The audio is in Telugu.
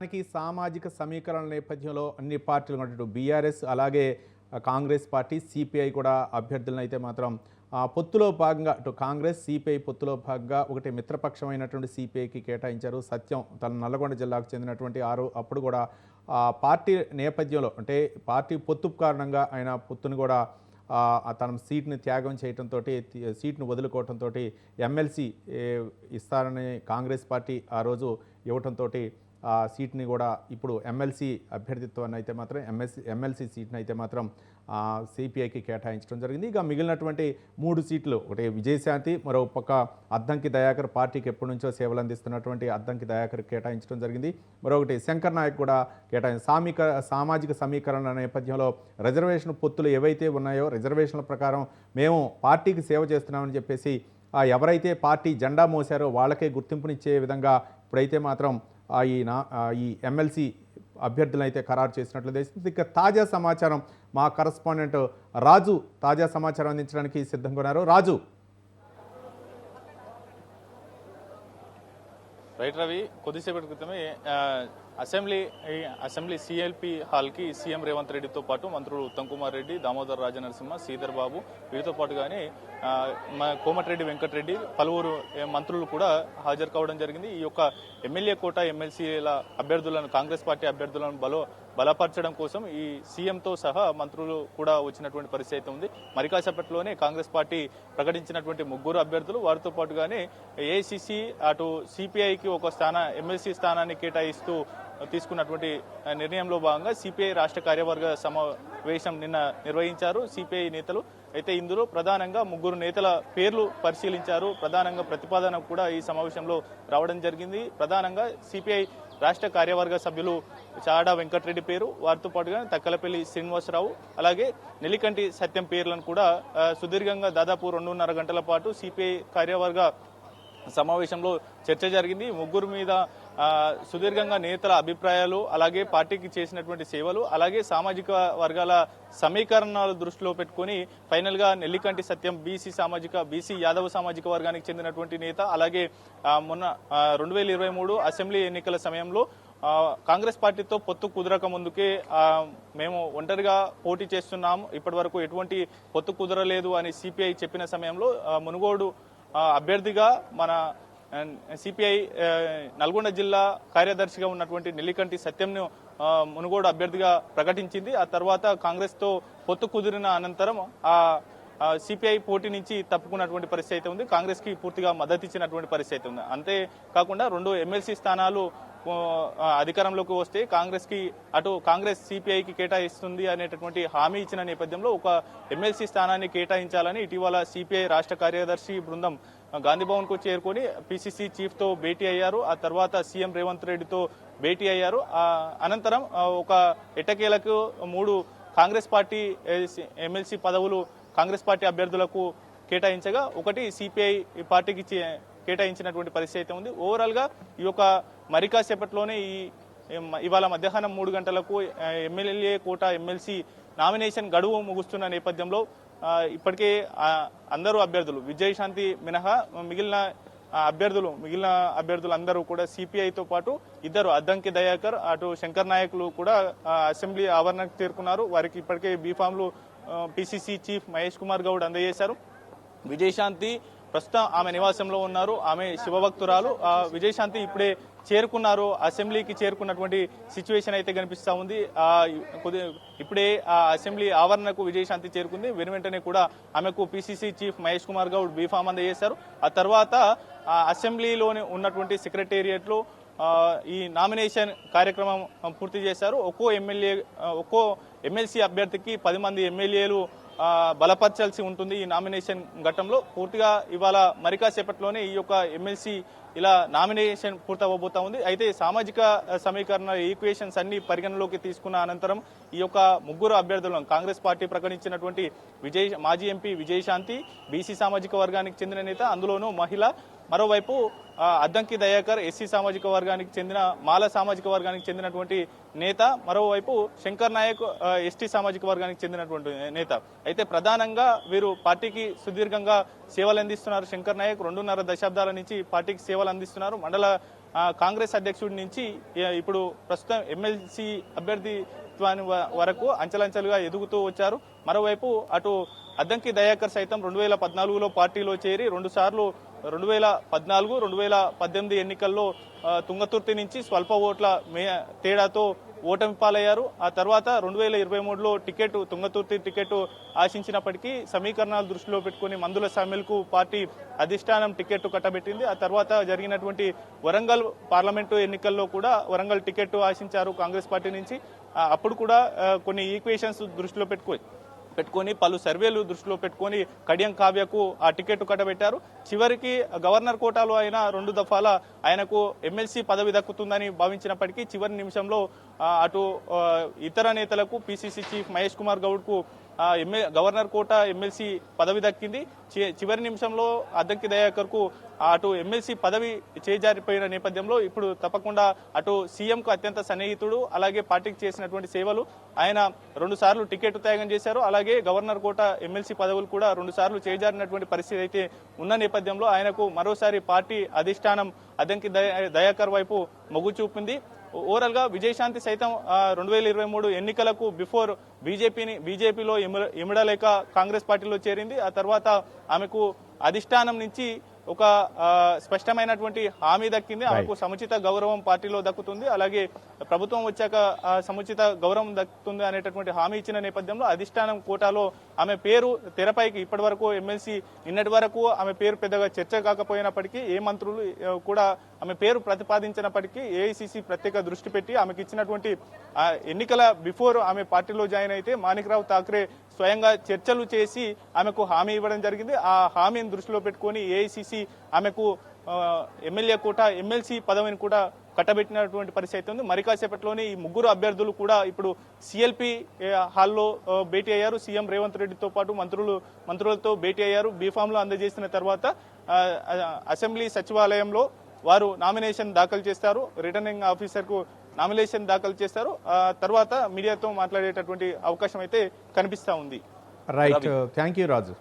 మనకి సామాజిక సమీకరణ నేపథ్యంలో అన్ని పార్టీలు ఉన్నట్టు బీఆర్ఎస్ అలాగే కాంగ్రెస్ పార్టీ సిపిఐ కూడా అభ్యర్థులను అయితే మాత్రం పొత్తులో భాగంగా అటు కాంగ్రెస్ సిపిఐ పొత్తులో భాగంగా ఒకటి మిత్రపక్షమైనటువంటి సిపిఐకి కేటాయించారు. సత్యం తన నల్లగొండ జిల్లాకు చెందినటువంటి ఆరు అప్పుడు కూడా ఆ పార్టీ నేపథ్యంలో అంటే పార్టీ పొత్తు కారణంగా ఆయన పొత్తును కూడా తన సీట్ని త్యాగం చేయడంతో సీట్ను వదులుకోవడంతో ఎమ్మెల్సీ ఇస్తారని కాంగ్రెస్ పార్టీ ఆ రోజు ఇవ్వటంతో ఆ సీట్ని కూడా ఇప్పుడు ఎమ్మెల్సీ అభ్యర్థిత్వాన్ని అయితే మాత్రం ఎంఎస్సీ ఎమ్మెల్సీ సీట్ని అయితే మాత్రం సిపిఐకి కేటాయించడం జరిగింది. ఇక మిగిలినటువంటి మూడు సీట్లు ఒకటి విజయశాంతి మరో పక్క అద్దంకి దయాకర్ పార్టీకి ఎప్పటి నుంచో సేవలు అందిస్తున్నటువంటి అద్దంకి దయాకర్ కేటాయించడం జరిగింది. మరొకటి శంకర్ నాయక్ కూడా కేటాయించి సామిక సామాజిక సమీకరణ నేపథ్యంలో రిజర్వేషన్ పొత్తులు ఏవైతే ఉన్నాయో రిజర్వేషన్ల ప్రకారం మేము పార్టీకి సేవ చేస్తున్నామని చెప్పేసి ఎవరైతే పార్టీ జెండా మోసారో వాళ్ళకే గుర్తింపునిచ్చే విధంగా ఇప్పుడైతే మాత్రం ఆ ఈ నా ఈ ఎమ్మెల్సీ అభ్యర్థులను అయితే ఖరారు చేసినట్లు తెలిసింది ఇక తాజా సమాచారం మా కరస్పాండెంట్ రాజు తాజా సమాచారం అందించడానికి సిద్ధంగా ఉన్నారు. రాజు. రైట్ రవి కొద్దిసేపటి క్రితమే అసెంబ్లీ అసెంబ్లీ సిఎల్పి హాల్కి సీఎం రేవంత్ రెడ్డితో పాటు మంత్రులు ఉత్తమ్ కుమార్ రెడ్డి దామోదర్ రాజనరసింహ శ్రీధర్ బాబు వీరితో పాటుగానే కోమటిరెడ్డి వెంకటరెడ్డి పలువురు మంత్రులు కూడా హాజరు కావడం జరిగింది. ఈ యొక్క ఎమ్మెల్యే కోట ఎమ్మెల్సీల అభ్యర్థులను కాంగ్రెస్ పార్టీ అభ్యర్థులను బలో బలపరచడం కోసం ఈ సీఎంతో సహా మంత్రులు కూడా వచ్చినటువంటి పరిస్థితి అయితే ఉంది. మరి కాసేపట్లోనే కాంగ్రెస్ పార్టీ ప్రకటించినటువంటి ముగ్గురు అభ్యర్థులు వారితో పాటుగానే ఏఐసిసి అటు సిపిఐకి ఒక స్థాన ఎమ్మెల్సీ స్థానాన్ని కేటాయిస్తూ తీసుకున్నటువంటి నిర్ణయంలో భాగంగా సిపిఐ రాష్ట్ర కార్యవర్గ సమావేశం నిన్న నిర్వహించారు. సిపిఐ నేతలు అయితే ఇందులో ప్రధానంగా ముగ్గురు నేతల పేర్లు పరిశీలించారు. ప్రధానంగా ప్రతిపాదన కూడా ఈ సమావేశంలో రావడం జరిగింది. ప్రధానంగా సిపిఐ రాష్ట్ర కార్యవర్గ సభ్యులు చాడా వెంకటరెడ్డి పేరు. వారితో పాటుగా తక్కలపల్లి శ్రీనివాసరావు అలాగే నెల్లికంటి సత్యం పేర్లను కూడా సుదీర్ఘంగా దాదాపు రెండున్నర గంటల పాటు సిపిఐ కార్యవర్గ సమావేశంలో చర్చ జరిగింది. ముగ్గురు మీద సుదీర్ఘంగా నేతల అభిప్రాయాలు అలాగే పార్టీకి చేసినటువంటి సేవలు అలాగే సామాజిక వర్గాల సమీకరణాలు దృష్టిలో పెట్టుకుని ఫైనల్గా నెల్లికంటి సత్యం బీసీ సామాజిక బీసీ యాదవ సామాజిక వర్గానికి చెందినటువంటి నేత అలాగే మొన్న రెండు వేల ఇరవై మూడు అసెంబ్లీ ఎన్నికల సమయంలో కాంగ్రెస్ పార్టీతో పొత్తు కుదరక ముందుకే మేము ఒంటరిగా పోటీ చేస్తున్నాం ఇప్పటి వరకు ఎటువంటి పొత్తు కుదరలేదు అని సిపిఐ చెప్పిన సమయంలో మునుగోడు అభ్యర్థిగా మన సిపిఐ uh, uh, నల్గొండ జిల్లా కార్యదర్శిగా ఉన్నటువంటి నెల్లికంటి సత్యంను మునుగోడు అభ్యర్థిగా ప్రకటించింది. ఆ తర్వాత కాంగ్రెస్తో పొత్తు కుదిరిన అనంతరం ఆ సిపిఐ పోటీ నుంచి తప్పుకున్నటువంటి పరిస్థితి అయితే ఉంది. కాంగ్రెస్కి పూర్తిగా మద్దతు ఇచ్చినటువంటి పరిస్థితి అయితే ఉంది. అంతే కాకుండా రెండు ఎమ్మెల్సీ స్థానాలు అధికారంలోకి వస్తే కాంగ్రెస్కి అటు కాంగ్రెస్ సిపిఐకి కేటాయిస్తుంది అనేటటువంటి హామీ ఇచ్చిన నేపథ్యంలో ఒక ఎమ్మెల్సీ స్థానాన్ని కేటాయించాలని ఇటీవల సిపిఐ రాష్ట్ర కార్యదర్శి బృందం గాంధీభవన్కు కు చేరుకొని పిసిసి చీఫ్తో భేటీ అయ్యారు. ఆ తర్వాత సీఎం రేవంత్ రెడ్డితో భేటీ అయ్యారు. ఆ అనంతరం ఒక ఎట్టకేలకు మూడు కాంగ్రెస్ పార్టీ ఎమ్మెల్సీ పదవులు కాంగ్రెస్ పార్టీ అభ్యర్థులకు కేటాయించగా ఒకటి సిపిఐ పార్టీకి చే- కేటాయించినటువంటి పరిస్థితి అయితే ఉంది. ఓవరాల్గా ఈ యొక్క మరి కాసేపట్లోనే ఈ ఇవాళ మధ్యాహ్నం మూడు గంటలకు ఎమ్మెల్యే కోట ఎమ్మెల్సీ నామినేషన్ గడువు ముగుస్తున్న నేపథ్యంలో ఇప్పటికే అందరూ అభ్యర్థులు విజయశాంతి మినహా మిగిలిన అభ్యర్థులు మిగిలిన అభ్యర్థులు అందరూ కూడా సిపిఐతో పాటు ఇద్దరు అద్దంకి దయాకర్ అటు శంకర్ నాయకులు కూడా అసెంబ్లీ ఆవరణకు చేరుకున్నారు. వారికి ఇప్పటికే బీఫామ్లు పిసిసి చీఫ్ మహేష్ కుమార్ గౌడ్ అందజేశారు. విజయశాంతి ప్రస్తుతం ఆమె నివాసంలో ఉన్నారు. ఆమె శివభక్తురాలు విజయశాంతి ఇప్పుడే చేరుకున్నారు. అసెంబ్లీకి చేరుకున్నటువంటి సిచ్యువేషన్ అయితే కనిపిస్తూ ఉంది. కొద్ది ఇప్పుడే ఆ అసెంబ్లీ ఆవరణకు విజయశాంతి చేరుకుంది. వెను వెంటనే కూడా ఆమెకు PCC chief Mahesh Kumar Goud B form అందజేశారు. ఆ తర్వాత ఆ అసెంబ్లీలోని ఉన్నటువంటి సెక్రటేరియట్లు ఈ నామినేషన్ కార్యక్రమం పూర్తి చేశారు. ఒక్కో ఎమ్మెల్యే ఒక్కో ఎమ్మెల్సీ అభ్యర్థికి పది మంది ఎమ్మెల్యేలు బలపరచాల్సి ఉంటుంది ఈ నామినేషన్ ఘట్టంలో. పూర్తిగా ఇవాళ మరికాసేపట్లోనే ఈ యొక్క ఎమ్మెల్సీ ఇలా నామినేషన్ పూర్తవబోతా ఉంది. అయితే సామాజిక సమీకరణ ఈక్వేషన్స్ అన్ని పరిగణలోకి తీసుకున్న అనంతరం ఈ యొక్క ముగ్గురు అభ్యర్థులను కాంగ్రెస్ పార్టీ ప్రకటించినటువంటి విజయ్ మాజీ ఎంపీ విజయశాంతి బీసీ సామాజిక వర్గానికి చెందిన నేత అందులోనూ మహిళ మరోవైపు అద్దంకి దయాకర్ ఎస్సీ సామాజిక వర్గానికి చెందిన మాల సామాజిక వర్గానికి చెందినటువంటి నేత మరోవైపు శంకర్ నాయక్ ఎస్టీ సామాజిక వర్గానికి చెందినటువంటి నేత. అయితే ప్రధానంగా వీరు పార్టీకి సుదీర్ఘంగా సేవలు అందిస్తున్నారు. శంకర్ నాయక్ రెండున్నర దశాబ్దాల నుంచి పార్టీకి సేవలు అందిస్తున్నారు. మండల కాంగ్రెస్ అధ్యక్షుడి నుంచి ఇప్పుడు ప్రస్తుతం ఎమ్మెల్సీ అభ్యర్థిత్వాన్ని వరకు అంచెలంచెలుగా ఎదుగుతూ వచ్చారు. మరోవైపు అటు అద్దంకి దయాకర్ సైతం రెండు వేల పద్నాలుగులో పార్టీలో చేరి రెండు సార్లు రెండు వేల పద్నాలుగు రెండు వేల పద్దెనిమిది ఎన్నికల్లో తుంగతుర్తి నుంచి స్వల్ప ఓట్ల మే తేడాతో ఓటమి పాలయ్యారు ఆ తర్వాత రెండు వేల ఇరవై మూడులో టికెట్ తుంగతుర్తి టికెట్ ఆశించినప్పటికీ సమీకరణాలు దృష్టిలో పెట్టుకుని మందుల సమ్మెలకు పార్టీ అధిష్టానం టికెట్ కట్టబెట్టింది. ఆ తర్వాత జరిగినటువంటి వరంగల్ పార్లమెంటు ఎన్నికల్లో కూడా వరంగల్ టికెట్ ఆశించారు కాంగ్రెస్ పార్టీ నుంచి. అప్పుడు కూడా కొన్ని ఈక్వేషన్స్ దృష్టిలో పెట్టుకొని పెట్టుకొని పలు సర్వేలు దృష్టిలో పెట్టుకొని కడియం కావ్యకు ఆ టికెట్ కట్టబెట్టారు. చివరికి గవర్నర్ కోటాలో ఆయన రెండు దఫాల ఆయనకు ఎమ్మెల్సీ పదవి దక్కుతుందని భావించినప్పటికీ చివరి నిమిషంలో అటు ఇతర నేతలకు పిసిసి చీఫ్ మహేష్ కుమార్ గౌడ్కు ఎమ్మె గవర్నర్ కోట ఎమ్మెల్సీ పదవి దక్కింది. చివరి నిమిషంలో అద్దంకి దయాకర్కు అటు ఎమ్మెల్సీ పదవి చేజారిపోయిన నేపథ్యంలో ఇప్పుడు తప్పకుండా అటు సీఎంకు అత్యంత సన్నిహితుడు అలాగే పార్టీకి చేసినటువంటి సేవలు ఆయన రెండు సార్లు టికెట్ త్యాగం చేశారు. అలాగే గవర్నర్ కోట ఎమ్మెల్సీ పదవులు కూడా రెండు సార్లు చేజారినటువంటి పరిస్థితి అయితే ఉన్న నేపథ్యంలో ఆయనకు మరోసారి పార్టీ అధిష్టానం అద్దంకి దయా- దయాకర్ వైపు మొగ్గు చూపింది. ఓవరాల్గా విజయశాంతి సైతం రెండు వేల ఇరవై మూడు ఎన్నికలకు బిఫోర్ బీజేపీని బీజేపీలో ఇమిడలేక కాంగ్రెస్ పార్టీలో చేరింది. ఆ తర్వాత ఆమెకు అధిష్టానం నుంచి ఒక స్పష్టమైనటువంటి హామీ దక్కింది. ఆమెకు సముచిత గౌరవం పార్టీలో దక్కుతుంది. అలాగే ప్రభుత్వం వచ్చాక సముచిత గౌరవం దక్కుతుంది అనేటటువంటి హామీ ఇచ్చిన నేపథ్యంలో అధిష్టానం కోటాలో ఆమె పేరు తెరపైకి ఇప్పటి వరకు ఎమ్మెల్సీ నిన్నటి వరకు ఆమె పేరు పెద్దగా చర్చ కాకపోయినప్పటికీ ఏ మంత్రులు కూడా ఆమె పేరు ప్రతిపాదించినప్పటికీ ఏఐసిసి ప్రత్యేక దృష్టి పెట్టి ఆమెకి ఇచ్చినటువంటి ఎన్నికల బిఫోర్ ఆమె పార్టీలో జాయిన్ అయితే మాణిక్రావు ఠాక్రే స్వయంగా చర్చలు చేసి ఆమెకు హామీ ఇవ్వడం జరిగింది. ఆ హామీని దృష్టిలో పెట్టుకొని ఏఐసిసి ఆమెకు ఎమ్మెల్యే కోట ఎమ్మెల్సీ పదవిని కూడా కట్టబెట్టినటువంటి పరిస్థితి ఉంది. మరి కాసేపట్లోనే ఈ ముగ్గురు అభ్యర్థులు కూడా ఇప్పుడు సిఎల్పి హాల్లో భేటీ అయ్యారు. సీఎం రేవంత్ రెడ్డితో పాటు మంత్రులు మంత్రులతో భేటీ అయ్యారు. బీఫామ్లో అందజేసిన తర్వాత అసెంబ్లీ సచివాలయంలో వారు నామినేషన్ దాఖలు చేస్తారు. రిటర్నింగ్ ఆఫీసర్కు నామినేషన్ దాఖలు ఆ తర్వాత మీడియాతో మాట్లాడేటటువంటి అవకాశం అయితే కనిపిస్తా ఉంది. Right thank you Raju